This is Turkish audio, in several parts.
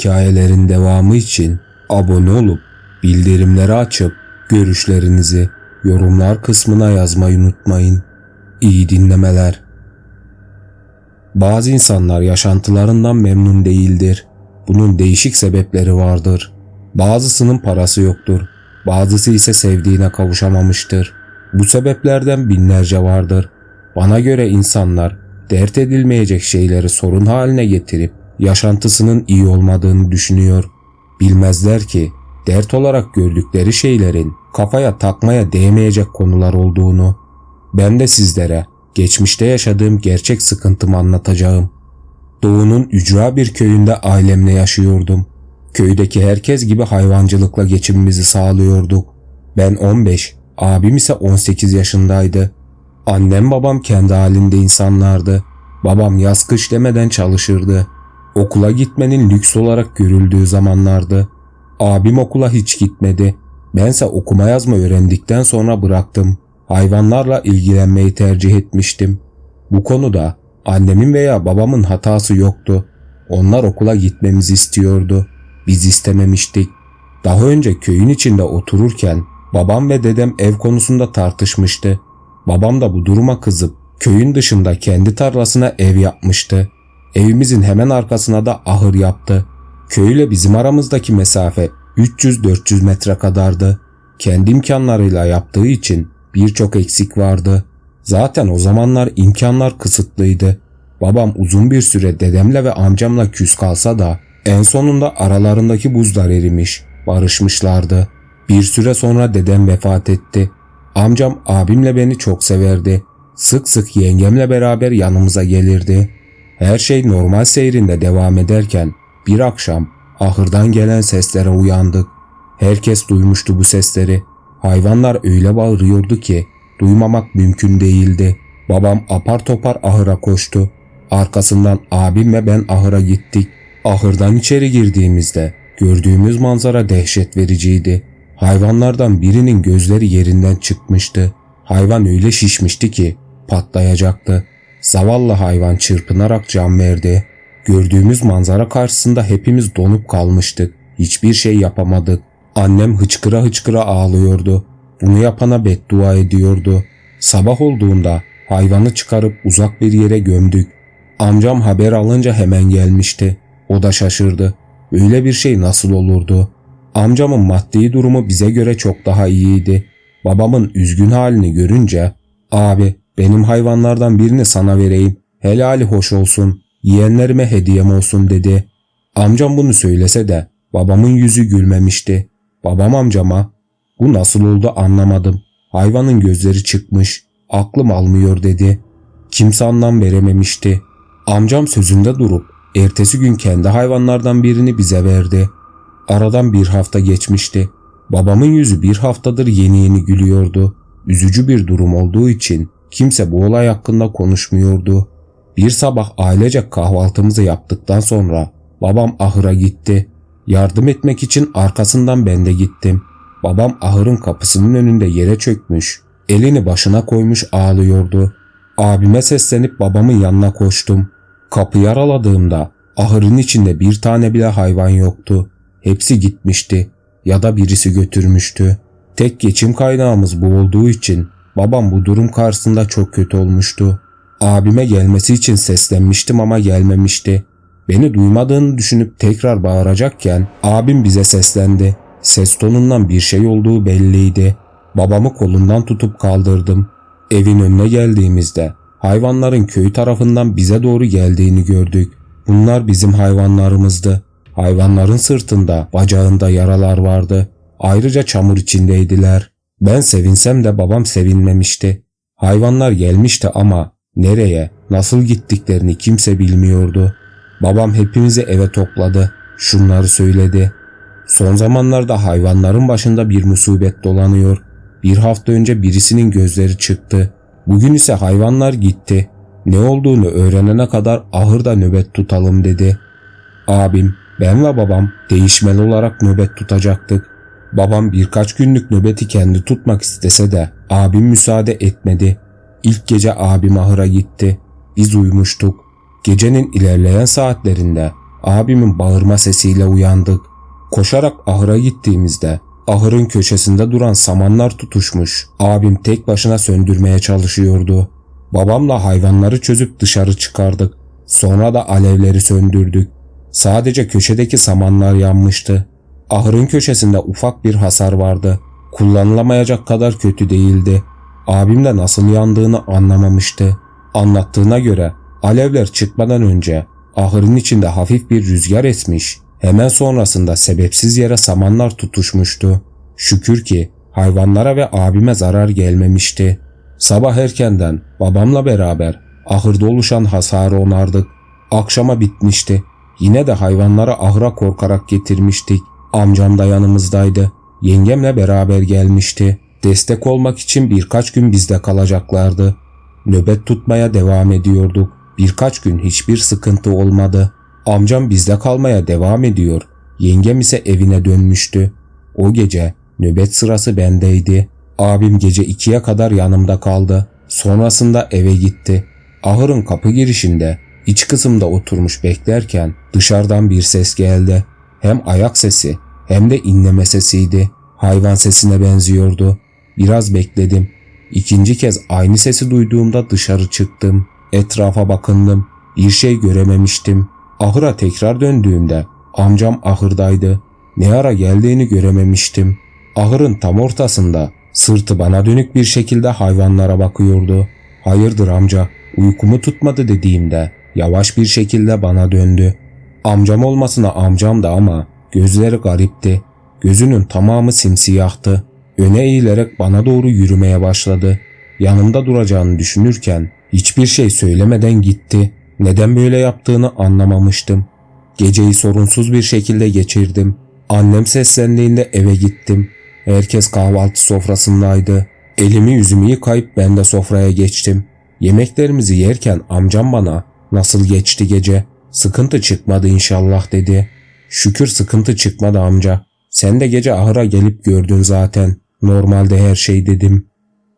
Hikayelerin devamı için abone olup bildirimleri açıp görüşlerinizi yorumlar kısmına yazmayı unutmayın. İyi dinlemeler. Bazı insanlar yaşantılarından memnun değildir. Bunun değişik sebepleri vardır. Bazısının parası yoktur. Bazısı ise sevdiğine kavuşamamıştır. Bu sebeplerden binlerce vardır. Bana göre insanlar dert edilmeyecek şeyleri sorun haline getirip yaşantısının iyi olmadığını düşünüyor. Bilmezler ki dert olarak gördükleri şeylerin kafaya takmaya değmeyecek konular olduğunu. Ben de sizlere geçmişte yaşadığım gerçek sıkıntımı anlatacağım. Doğu'nun ücra bir köyünde ailemle yaşıyordum. Köydeki herkes gibi hayvancılıkla geçimimizi sağlıyorduk. Ben 15, abim ise 18 yaşındaydı. Annem babam kendi halinde insanlardı. Babam yaz kış demeden çalışırdı. Okula gitmenin lüks olarak görüldüğü zamanlardı. Abim okula hiç gitmedi. Bense okuma yazma öğrendikten sonra bıraktım. Hayvanlarla ilgilenmeyi tercih etmiştim. Bu konuda annemin veya babamın hatası yoktu. Onlar okula gitmemizi istiyordu. Biz istememiştik. Daha önce köyün içinde otururken babam ve dedem ev konusunda tartışmıştı. Babam da bu duruma kızıp köyün dışında kendi tarlasına ev yapmıştı. Evimizin hemen arkasına da ahır yaptı. Köyle bizim aramızdaki mesafe 300-400 metre kadardı. Kendi imkanlarıyla yaptığı için birçok eksik vardı. Zaten o zamanlar imkanlar kısıtlıydı. Babam uzun bir süre dedemle ve amcamla küs kalsa da en sonunda aralarındaki buzlar erimiş, barışmışlardı. Bir süre sonra dedem vefat etti. Amcam abimle beni çok severdi. Sık sık yengemle beraber yanımıza gelirdi. Her şey normal seyrinde devam ederken bir akşam ahırdan gelen seslere uyandık. Herkes duymuştu bu sesleri. Hayvanlar öyle bağırıyordu ki duymamak mümkün değildi. Babam apar topar ahıra koştu. Arkasından abim ve ben ahıra gittik. Ahırdan içeri girdiğimizde gördüğümüz manzara dehşet vericiydi. Hayvanlardan birinin gözleri yerinden çıkmıştı. Hayvan öyle şişmişti ki patlayacaktı. Zavallı hayvan çırpınarak can verdi. Gördüğümüz manzara karşısında hepimiz donup kalmıştık. Hiçbir şey yapamadık. Annem hıçkıra hıçkıra ağlıyordu. Bunu yapana beddua ediyordu. Sabah olduğunda hayvanı çıkarıp uzak bir yere gömdük. Amcam haber alınca hemen gelmişti. O da şaşırdı. Öyle bir şey nasıl olurdu? Amcamın maddi durumu bize göre çok daha iyiydi. Babamın üzgün halini görünce abi benim hayvanlardan birini sana vereyim. Helali hoş olsun. Yiyenlerime hediyem olsun dedi. Amcam bunu söylese de babamın yüzü gülmemişti. Babam amcama bu nasıl oldu anlamadım. Hayvanın gözleri çıkmış. Aklım almıyor dedi. Kimse anlam verememişti. Amcam sözünde durup ertesi gün kendi hayvanlardan birini bize verdi. Aradan bir hafta geçmişti. Babamın yüzü bir haftadır yeni yeni gülüyordu. Üzücü bir durum olduğu için kimse bu olay hakkında konuşmuyordu. Bir sabah ailecek kahvaltımızı yaptıktan sonra babam ahıra gitti. Yardım etmek için arkasından ben de gittim. Babam ahırın kapısının önünde yere çökmüş. Elini başına koymuş ağlıyordu. Abime seslenip babamın yanına koştum. Kapıyı araladığımda ahırın içinde bir tane bile hayvan yoktu. Hepsi gitmişti ya da birisi götürmüştü. Tek geçim kaynağımız bu olduğu için babam bu durum karşısında çok kötü olmuştu. Abime gelmesi için seslenmiştim ama gelmemişti. Beni duymadığını düşünüp tekrar bağıracakken abim bize seslendi. Ses tonundan bir şey olduğu belliydi. Babamı kolundan tutup kaldırdım. Evin önüne geldiğimizde hayvanların köy tarafından bize doğru geldiğini gördük. Bunlar bizim hayvanlarımızdı. Hayvanların sırtında, bacağında yaralar vardı. Ayrıca çamur içindeydiler. Ben sevinsem de babam sevinmemişti. Hayvanlar gelmişti ama nereye, nasıl gittiklerini kimse bilmiyordu. Babam hepimizi eve topladı. Şunları söyledi. Son zamanlarda hayvanların başında bir musibet dolanıyor. Bir hafta önce birisinin gözleri çıktı. Bugün ise hayvanlar gitti. Ne olduğunu öğrenene kadar ahırda nöbet tutalım dedi. Abim, ben ve babam değişmeli olarak nöbet tutacaktık. Babam birkaç günlük nöbeti kendi tutmak istese de abim müsaade etmedi. İlk gece abim ahıra gitti. Biz uyumuştuk. Gecenin ilerleyen saatlerinde abimin bağırma sesiyle uyandık. Koşarak ahıra gittiğimizde ahırın köşesinde duran samanlar tutuşmuş. Abim tek başına söndürmeye çalışıyordu. Babamla hayvanları çözüp dışarı çıkardık. Sonra da alevleri söndürdük. Sadece köşedeki samanlar yanmıştı. Ahırın köşesinde ufak bir hasar vardı. Kullanılamayacak kadar kötü değildi. Abim de nasıl yandığını anlamamıştı. Anlattığına göre alevler çıkmadan önce ahırın içinde hafif bir rüzgar esmiş. Hemen sonrasında sebepsiz yere samanlar tutuşmuştu. Şükür ki hayvanlara ve abime zarar gelmemişti. Sabah erkenden babamla beraber ahırda oluşan hasarı onardık. Akşama bitmişti. Yine de hayvanları ahıra korkarak getirmiştik. Amcam da yanımızdaydı. Yengemle beraber gelmişti. Destek olmak için birkaç gün bizde kalacaklardı. Nöbet tutmaya devam ediyorduk. Birkaç gün hiçbir sıkıntı olmadı. Amcam bizde kalmaya devam ediyor. Yengem ise evine dönmüştü. O gece nöbet sırası bendeydi. Abim gece ikiye kadar yanımda kaldı. Sonrasında eve gitti. Ahırın kapı girişinde iç kısımda oturmuş beklerken dışarıdan bir ses geldi. Hem ayak sesi hem de inleme sesiydi. Hayvan sesine benziyordu. Biraz bekledim. İkinci kez aynı sesi duyduğumda dışarı çıktım. Etrafa bakındım. Bir şey görememiştim. Ahıra tekrar döndüğümde amcam ahırdaydı. Ne ara geldiğini görememiştim. Ahırın tam ortasında sırtı bana dönük bir şekilde hayvanlara bakıyordu. Hayırdır amca uykumu tutmadı dediğimde yavaş bir şekilde bana döndü. Amcam olmasına amcam da ama gözleri garipti. Gözünün tamamı simsiyahtı. Öne eğilerek bana doğru yürümeye başladı. Yanımda duracağını düşünürken hiçbir şey söylemeden gitti. Neden böyle yaptığını anlamamıştım. Geceyi sorunsuz bir şekilde geçirdim. Annem seslendiğinde eve gittim. Herkes kahvaltı sofrasındaydı. Elimi yüzümü yıkayıp ben de sofraya geçtim. Yemeklerimizi yerken amcam bana nasıl geçti gece? Sıkıntı çıkmadı inşallah dedi. Şükür sıkıntı çıkmadı amca. Sen de gece ahıra gelip gördün zaten. Normalde her şey dedim.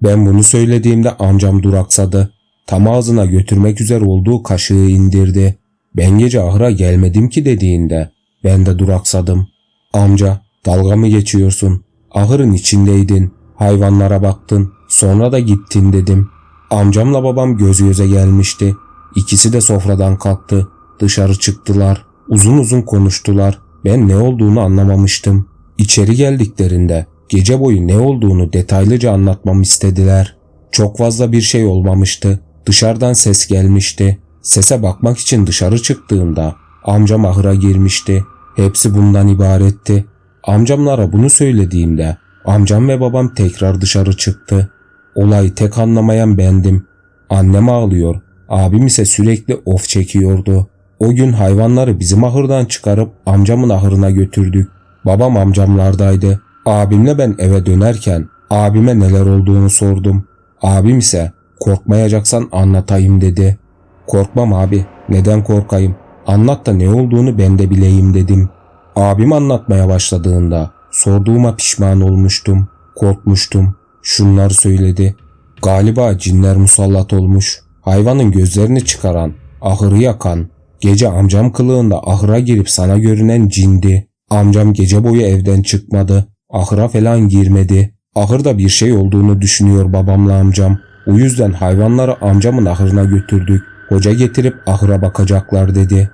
Ben bunu söylediğimde amcam duraksadı. Tam ağzına götürmek üzere olduğu kaşığı indirdi. Ben gece ahıra gelmedim ki dediğinde ben de duraksadım. Amca dalga mı geçiyorsun? Ahırın içindeydin. Hayvanlara baktın. Sonra da gittin dedim. Amcamla babam göz göze gelmişti. İkisi de sofradan kalktı. Dışarı çıktılar. Uzun uzun konuştular. Ben ne olduğunu anlamamıştım. İçeri geldiklerinde gece boyu ne olduğunu detaylıca anlatmamı istediler. Çok fazla bir şey olmamıştı. Dışarıdan ses gelmişti. Sese bakmak için dışarı çıktığımda amcam ahıra girmişti. Hepsi bundan ibaretti. Amcamlara bunu söylediğimde amcam ve babam tekrar dışarı çıktı. Olayı tek anlamayan bendim. Annem ağlıyor. Abim ise sürekli of çekiyordu. O gün hayvanları bizim ahırdan çıkarıp amcamın ahırına götürdük. Babam amcamlardaydı. Abimle ben eve dönerken abime neler olduğunu sordum. Abim ise korkmayacaksan anlatayım dedi. Korkmam abi neden korkayım anlat da ne olduğunu ben de bileyim dedim. Abim anlatmaya başladığında sorduğuma pişman olmuştum. Korkmuştum. Şunları söyledi. Galiba cinler musallat olmuş. Hayvanın gözlerini çıkaran, ahırı yakan, gece amcam kılığında ahıra girip sana görünen cindi. Amcam gece boyu evden çıkmadı. Ahıra falan girmedi. Ahırda bir şey olduğunu düşünüyor babamla amcam. O yüzden hayvanları amcamın ahırına götürdük. Hoca getirip ahıra bakacaklar dedi.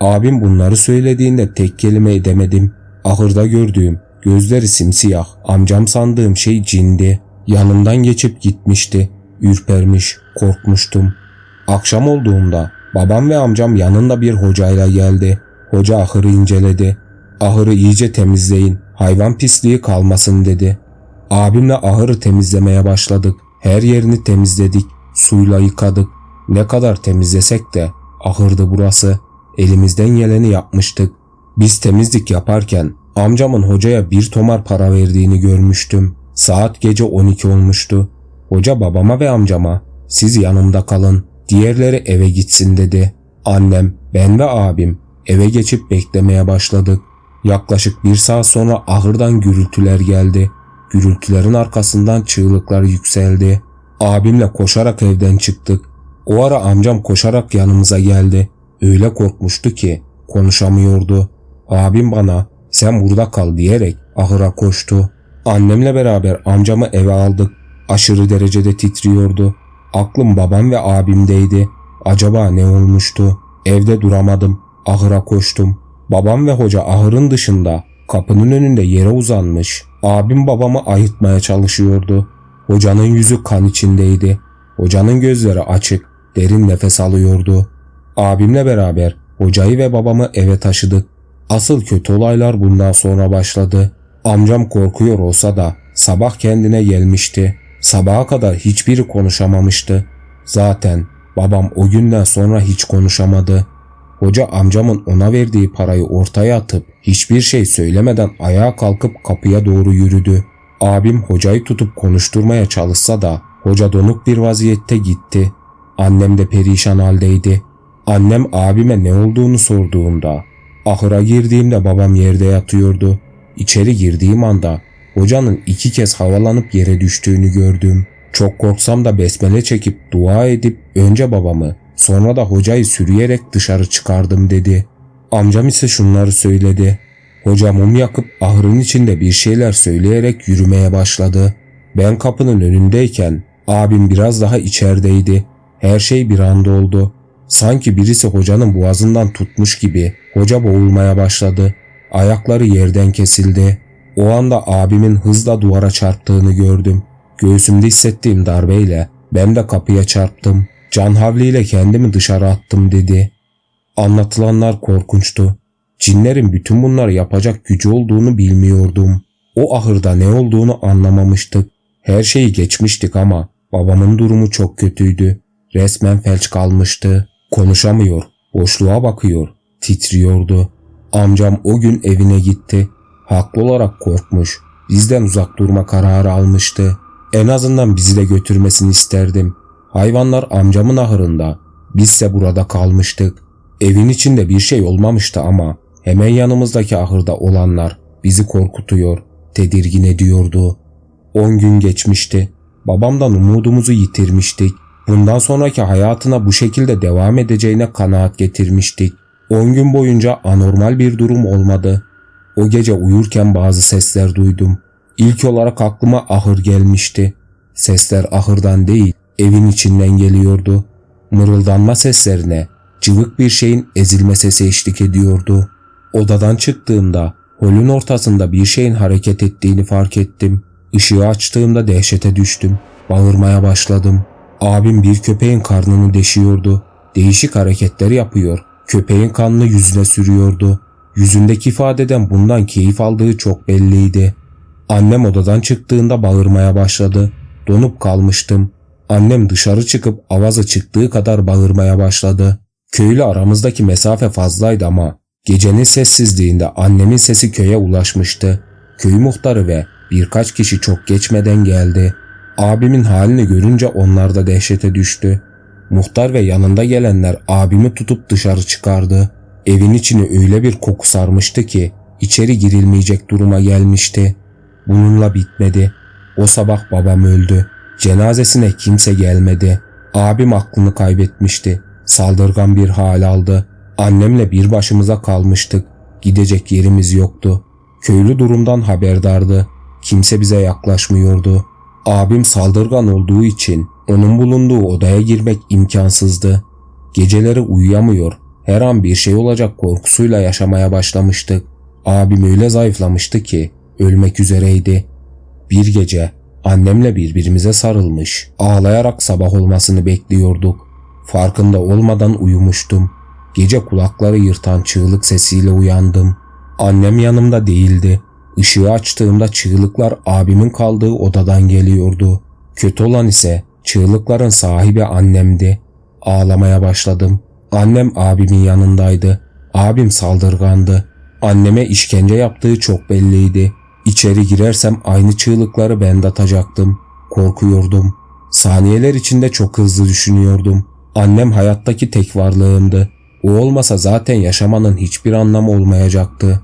Abim bunları söylediğinde tek kelime edemedim. Ahırda gördüğüm gözleri simsiyah amcam sandığım şey cindi. Yanımdan geçip gitmişti. Ürpermiş, korkmuştum. Akşam olduğunda babam ve amcam yanında bir hocayla geldi. Hoca ahırı inceledi. Ahırı iyice temizleyin, hayvan pisliği kalmasın dedi. Abimle ahırı temizlemeye başladık. Her yerini temizledik, suyla yıkadık. Ne kadar temizlesek de ahırdı burası. Elimizden geleni yapmıştık. Biz temizlik yaparken amcamın hocaya bir tomar para verdiğini görmüştüm. Saat gece 12 olmuştu. Hoca babama ve amcama siz yanımda kalın, diğerleri eve gitsin dedi. Annem, ben ve abim eve geçip beklemeye başladık. Yaklaşık bir saat sonra ahırdan gürültüler geldi. Gürültülerin arkasından çığlıklar yükseldi. Abimle koşarak evden çıktık. O ara amcam koşarak yanımıza geldi. Öyle korkmuştu ki konuşamıyordu. Abim bana sen burada kal diyerek ahıra koştu. Annemle beraber amcamı eve aldık. Aşırı derecede titriyordu. Aklım babam ve abimdeydi. Acaba ne olmuştu? Evde duramadım. Ahıra koştum. Babam ve hoca ahırın dışında kapının önünde yere uzanmış. Abim babamı ayıtmaya çalışıyordu. Hocanın yüzü kan içindeydi. Hocanın gözleri açık, derin nefes alıyordu. Abimle beraber hocayı ve babamı eve taşıdık. Asıl kötü olaylar bundan sonra başladı. Amcam korkuyor olsa da sabah kendine gelmişti. Sabaha kadar hiçbiri konuşamamıştı. Zaten babam o günden sonra hiç konuşamadı. Hoca amcamın ona verdiği parayı ortaya atıp hiçbir şey söylemeden ayağa kalkıp kapıya doğru yürüdü. Abim hocayı tutup konuşturmaya çalışsa da hoca donuk bir vaziyette gitti. Annem de perişan haldeydi. Annem abime ne olduğunu sorduğunda ahıra girdiğimde babam yerde yatıyordu. İçeri girdiğim anda hocanın iki kez havalanıp yere düştüğünü gördüm. Çok korksam da besmele çekip dua edip önce babamı sonra da hocayı sürüyerek dışarı çıkardım dedi. Amcam ise şunları söyledi. Hoca mum yakıp ahırın içinde bir şeyler söyleyerek yürümeye başladı. Ben kapının önündeyken abim biraz daha içerideydi. Her şey bir anda oldu. Sanki birisi hocanın boğazından tutmuş gibi hoca boğulmaya başladı. Ayakları yerden kesildi. O anda abimin hızla duvara çarptığını gördüm. Göğsümde hissettiğim darbeyle ben de kapıya çarptım. Can havliyle kendimi dışarı attım dedi. Anlatılanlar korkunçtu. Cinlerin bütün bunları yapacak gücü olduğunu bilmiyordum. O ahırda ne olduğunu anlamamıştık. Her şeyi geçmiştik ama babamın durumu çok kötüydü. Resmen felç kalmıştı. Konuşamıyor, boşluğa bakıyor, titriyordu. Amcam o gün evine gitti. Haklı olarak korkmuş. Bizden uzak durma kararı almıştı. En azından bizi de götürmesini isterdim. Hayvanlar amcamın ahırında. Bizse burada kalmıştık. Evin içinde bir şey olmamıştı ama hemen yanımızdaki ahırda olanlar bizi korkutuyor, tedirgin ediyordu. On gün geçmişti. Babamdan umudumuzu yitirmiştik. Bundan sonraki hayatına bu şekilde devam edeceğine kanaat getirmiştik. 10 gün boyunca anormal bir durum olmadı. O gece uyurken bazı sesler duydum. İlk olarak aklıma ahır gelmişti. Sesler ahırdan değil, evin içinden geliyordu. Mırıldanma seslerine cıvık bir şeyin ezilme sesi eşlik ediyordu. Odadan çıktığımda holün ortasında bir şeyin hareket ettiğini fark ettim. Işığı açtığımda dehşete düştüm. Bağırmaya başladım. Abim bir köpeğin karnını deşiyordu. Değişik hareketler yapıyor. Köpeğin kanını yüzüne sürüyordu. Yüzündeki ifadeden bundan keyif aldığı çok belliydi. Annem odadan çıktığında bağırmaya başladı. Donup kalmıştım. Annem dışarı çıkıp avazı çıktığı kadar bağırmaya başladı. Köyle aramızdaki mesafe fazlaydı ama gecenin sessizliğinde annemin sesi köye ulaşmıştı. Köy muhtarı ve birkaç kişi çok geçmeden geldi. Abimin halini görünce onlar da dehşete düştü. Muhtar ve yanında gelenler abimi tutup dışarı çıkardı. Evin içini öyle bir koku sarmıştı ki içeri girilmeyecek duruma gelmişti. Bununla bitmedi. O sabah babam öldü. Cenazesine kimse gelmedi. Abim aklını kaybetmişti. Saldırgan bir hal aldı. Annemle bir başımıza kalmıştık. Gidecek yerimiz yoktu. Köylü durumdan haberdardı. Kimse bize yaklaşmıyordu. Abim saldırgan olduğu için onun bulunduğu odaya girmek imkansızdı. Geceleri uyuyamıyor, her an bir şey olacak korkusuyla yaşamaya başlamıştık. Abim öyle zayıflamıştı ki ölmek üzereydi. Bir gece annemle birbirimize sarılmış, ağlayarak sabah olmasını bekliyorduk. Farkında olmadan uyumuştum. Gece kulakları yırtan çığlık sesiyle uyandım. Annem yanımda değildi. Işığı açtığımda çığlıklar abimin kaldığı odadan geliyordu. Kötü olan ise çığlıkların sahibi annemdi. Ağlamaya başladım. Annem abimin yanındaydı. Abim saldırgandı. Anneme işkence yaptığı çok belliydi. İçeri girersem aynı çığlıkları ben de atacaktım. Korkuyordum. Saniyeler içinde çok hızlı düşünüyordum. Annem hayattaki tek varlığımdı. O olmasa zaten yaşamanın hiçbir anlamı olmayacaktı.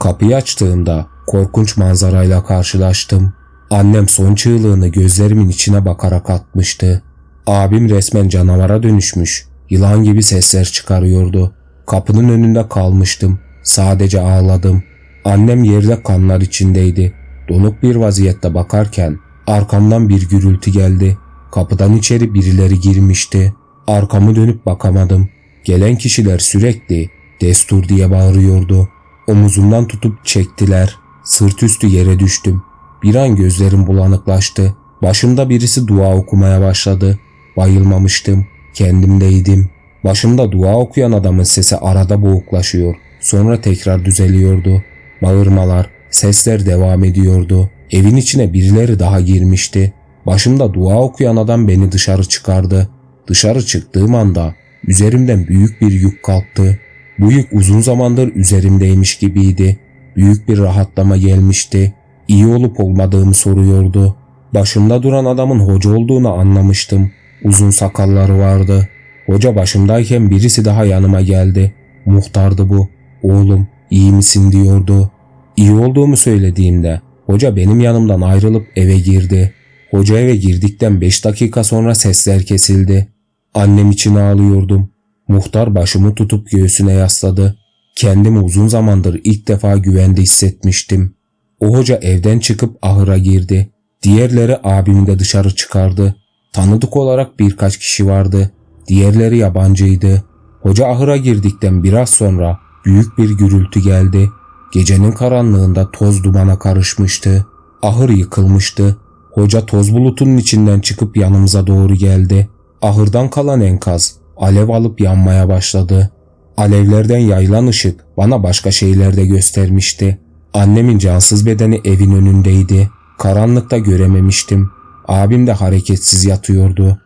Kapıyı açtığımda korkunç manzarayla karşılaştım. Annem son çığlığını gözlerimin içine bakarak atmıştı. Abim resmen canavara dönüşmüş, yılan gibi sesler çıkarıyordu. Kapının önünde kalmıştım. Sadece ağladım. Annem yerde kanlar içindeydi. Donuk bir vaziyette bakarken arkamdan bir gürültü geldi. Kapıdan içeri birileri girmişti. Arkamı dönüp bakamadım. Gelen kişiler sürekli destur diye bağırıyordu. Omuzumdan tutup çektiler. Sırt üstü yere düştüm. Bir an gözlerim bulanıklaştı. Başımda birisi dua okumaya başladı. Bayılmamıştım. Kendimdeydim. Başımda dua okuyan adamın sesi arada boğuklaşıyor. Sonra tekrar düzeliyordu. Bağırmalar, sesler devam ediyordu. Evin içine birileri daha girmişti. Başımda dua okuyan adam beni dışarı çıkardı. Dışarı çıktığım anda üzerimden büyük bir yük kalktı. Bu yük uzun zamandır üzerimdeymiş gibiydi. Büyük bir rahatlama gelmişti. İyi olup olmadığımı soruyordu. Başımda duran adamın hoca olduğunu anlamıştım. Uzun sakalları vardı. Hoca başımdayken birisi daha yanıma geldi. Muhtardı bu. Oğlum iyi misin diyordu. İyi olduğumu söylediğimde hoca benim yanımdan ayrılıp eve girdi. Hoca eve girdikten 5 dakika sonra sesler kesildi. Annem için ağlıyordum. Muhtar başımı tutup göğsüne yasladı. Kendimi uzun zamandır ilk defa güvende hissetmiştim. O hoca evden çıkıp ahıra girdi. Diğerleri abimi de dışarı çıkardı. Tanıdık olarak birkaç kişi vardı. Diğerleri yabancıydı. Hoca ahıra girdikten biraz sonra büyük bir gürültü geldi. Gecenin karanlığında toz dumana karışmıştı. Ahır yıkılmıştı. Hoca toz bulutunun içinden çıkıp yanımıza doğru geldi. Ahırdan kalan enkaz alev alıp yanmaya başladı. Alevlerden yayılan ışık bana başka şeyler de göstermişti. Annemin cansız bedeni evin önündeydi. Karanlıkta görememiştim. Abim de hareketsiz yatıyordu.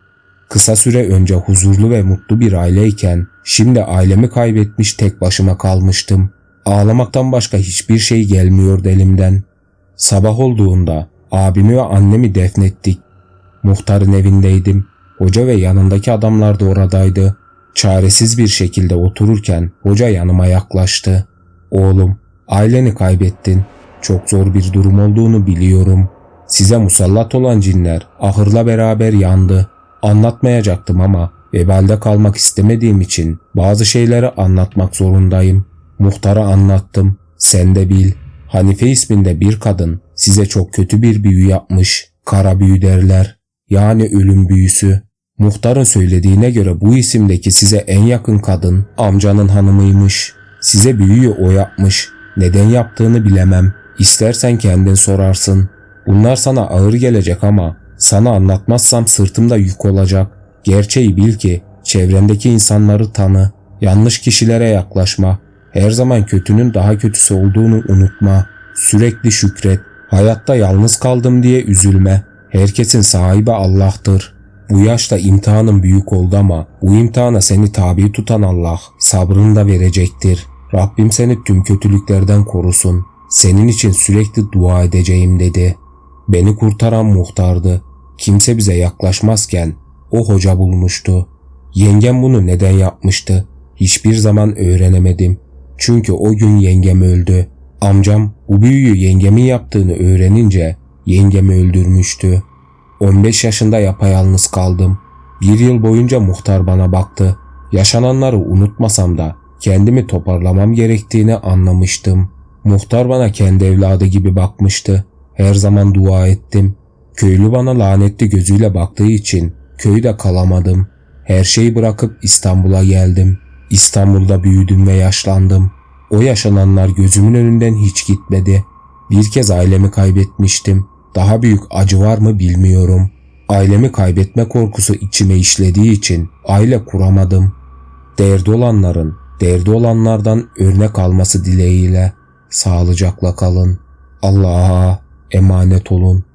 Kısa süre önce huzurlu ve mutlu bir aileyken şimdi ailemi kaybetmiş tek başıma kalmıştım. Ağlamaktan başka hiçbir şey gelmiyordu elimden. Sabah olduğunda abimi ve annemi defnettik. Muhtarın evindeydim. Hoca ve yanındaki adamlar da oradaydı. Çaresiz bir şekilde otururken hoca yanıma yaklaştı. Oğlum, aileni kaybettin. Çok zor bir durum olduğunu biliyorum. Size musallat olan cinler ahırla beraber yandı. Anlatmayacaktım ama vebalde kalmak istemediğim için bazı şeyleri anlatmak zorundayım. Muhtara anlattım. Sen de bil. Hanife isminde bir kadın size çok kötü bir büyü yapmış. Kara büyü derler. Yani ölüm büyüsü. Muhtarın söylediğine göre bu isimdeki size en yakın kadın amcanın hanımıymış. Size büyüyü o yapmış. Neden yaptığını bilemem. İstersen kendin sorarsın. Bunlar sana ağır gelecek ama sana anlatmazsam sırtımda yük olacak. Gerçeği bil ki çevrendeki insanları tanı. Yanlış kişilere yaklaşma. Her zaman kötünün daha kötüsü olduğunu unutma. Sürekli şükret. Hayatta yalnız kaldım diye üzülme. Herkesin sahibi Allah'tır. Bu yaşta imtihanın büyük oldu ama bu imtihana seni tabi tutan Allah sabrını da verecektir. Rabbim seni tüm kötülüklerden korusun. Senin için sürekli dua edeceğim dedi. Beni kurtaran muhtardı. Kimse bize yaklaşmazken o hoca bulmuştu. Yengem bunu neden yapmıştı? Hiçbir zaman öğrenemedim. Çünkü o gün yengem öldü. Amcam bu büyüyü yengemin yaptığını öğrenince yengemi öldürmüştü. 15 yaşında yapayalnız kaldım. Bir yıl boyunca muhtar bana baktı. Yaşananları unutmasam da kendimi toparlamam gerektiğini anlamıştım. Muhtar bana kendi evladı gibi bakmıştı. Her zaman dua ettim. Köylü bana lanetli gözüyle baktığı için köyde kalamadım. Her şeyi bırakıp İstanbul'a geldim. İstanbul'da büyüdüm ve yaşlandım. O yaşananlar gözümün önünden hiç gitmedi. Bir kez ailemi kaybetmiştim. Daha büyük acı var mı bilmiyorum. Ailemi kaybetme korkusu içime işlediği için aile kuramadım. Derdi olanların, derdi olanlardan örnek alması dileğiyle sağlıcakla kalın. Allah'a emanet olun.